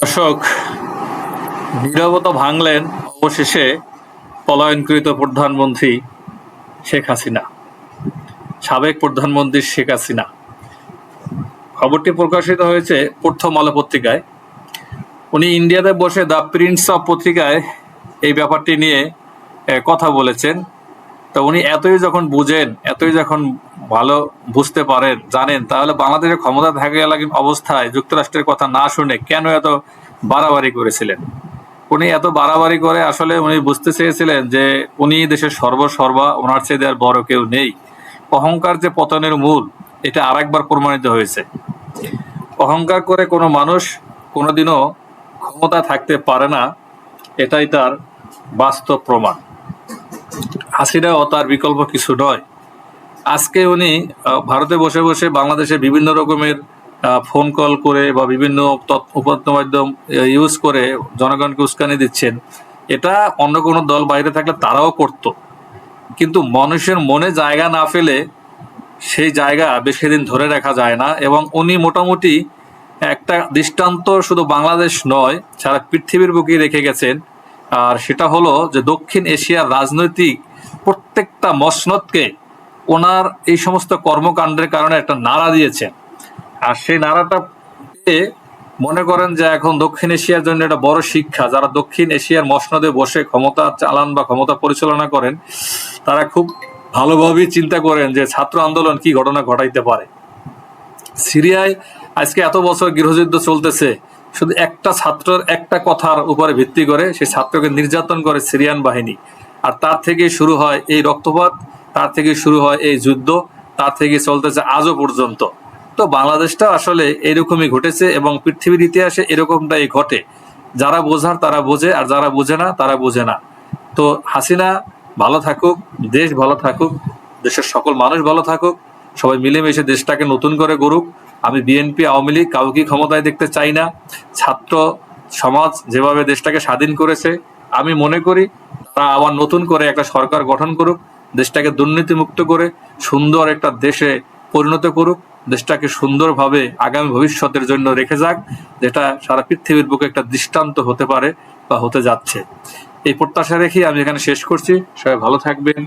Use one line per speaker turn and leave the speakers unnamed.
দর্শক, নীরবতা ভাঙলেন অবশেষে পলায়নকৃত প্রধানমন্ত্রী শেখ হাসিনা, সাবেক প্রধানমন্ত্রী শেখ হাসিনা। খবরটি প্রকাশিত হয়েছে প্রথম আলো পত্রিকায়। উনি ইন্ডিয়াতে বসে দ্য প্রিন্স অফ পত্রিকায় এই ব্যাপারটি নিয়ে কথা বলেছেন। তো উনি এতই যখন বুঝেন, এতই যখন ভালো বুঝতে পারেন, জানেন, তাহলে বাংলাদেশের ক্ষমতা থাকে লাগি অবস্থায় যুক্তরাষ্ট্রের কথা না শুনে কেন এত বাড়াবাড়ি করেছিলেন? উনি এত বাড়াবাড়ি করে আসলে উনি বুঝতে চেয়েছিলেন যে উনি দেশের সর্বসর্বা, ওনার চেয়ে আর বড় কেউ নেই। অহংকার যে পতনের মূল, এটা আরেকবার প্রমাণিত হয়েছে। অহংকার করে কোনো মানুষ কোনোদিনও ক্ষমতা থাকতে পারে না, এটাই তার বাস্তব প্রমাণ। হাসিনাও তার বিকল্প কিছু নয়। আজকে উনি ভারতে বসে বসে বাংলাদেশে বিভিন্ন রকমের ফোন কল করে বা বিভিন্ন উপাত্ত মাধ্যম ইউজ করে জনগণকে উস্কানি দিচ্ছেন। এটা অন্য কোনো দল বাইরে থাকলে তারাও করত। কিন্তু মানুষের মনে জায়গা না ফেলে সেই জায়গা বেশি দিন ধরে রাখা যায় না এবং উনি মোটামুটি একটা দৃষ্টান্ত শুধু বাংলাদেশ নয়, সারা পৃথিবীর বুকে রেখে গেছেন। আর সেটা হলো যে দক্ষিণ এশিয়ার রাজনৈতিক প্রত্যেকটা মসনদকে ওনার এই সমস্ত কর্মকাণ্ডের কারণে একটা নাড়া দিয়েছেন। আর সেই নাড়াটা মনে করেন যে এখন দক্ষিণ এশিয়ার জন্য একটা বড় শিক্ষা। যারা দক্ষিণ এশিয়ার মসনদে বসে ক্ষমতা চালান বা ক্ষমতা পরিচালনা করেন, তারা খুব ভালোভাবেই চিন্তা করেন যে ছাত্র আন্দোলন কি ঘটনা ঘটাইতে পারে। সিরিয়ায় আজকে এত বছর গৃহযুদ্ধ চলতেছে, শুধু একটা ছাত্রের একটা কথার উপরে ভিত্তি করে সেই ছাত্রকে নির্যাতন করে সিরিয়ান বাহিনী। আর তার থেকে শুরু হয় এই রক্তপাত, তার থেকে শুরু হয় এই যুদ্ধ, তার থেকে চলতেছে আজও পর্যন্ত। তো বাংলাদেশটা আসলে এরকমই ঘটেছে এবং পৃথিবীর ইতিহাসে এরকমটাই ঘটে। যারা বোঝার তারা বোঝে, আর যারা বোঝে না তারা বোঝে না। তো হাসিনা ভালো থাকুক, দেশ ভালো থাকুক, দেশের সকল মানুষ ভালো থাকুক, সবাই মিলেমিশে দেশটাকে নতুন করে গড়ুক। আমি বিএনপি, আওয়ামী লীগ কাউকে ক্ষমতায় দেখতে চাই না। ছাত্র সমাজ যেভাবে দেশটাকে স্বাধীন করেছে, আমি মনে করি তারা আবার নতুন করে একটা সরকার গঠন করুক, দেশটাকে দুর্নীতিমুক্ত করে সুন্দর একটা দেশে পরিণত করুক, দেশটাকে সুন্দরভাবে আগামী ভবিষ্যতের জন্য রেখে যাক, যেটা সারা পৃথিবীর বুকে একটা দৃষ্টান্ত হতে পারে বা হতে যাচ্ছে। এই প্রত্যাশা রেখে আমি এখানে শেষ করছি। সবাই ভালো থাকবেন।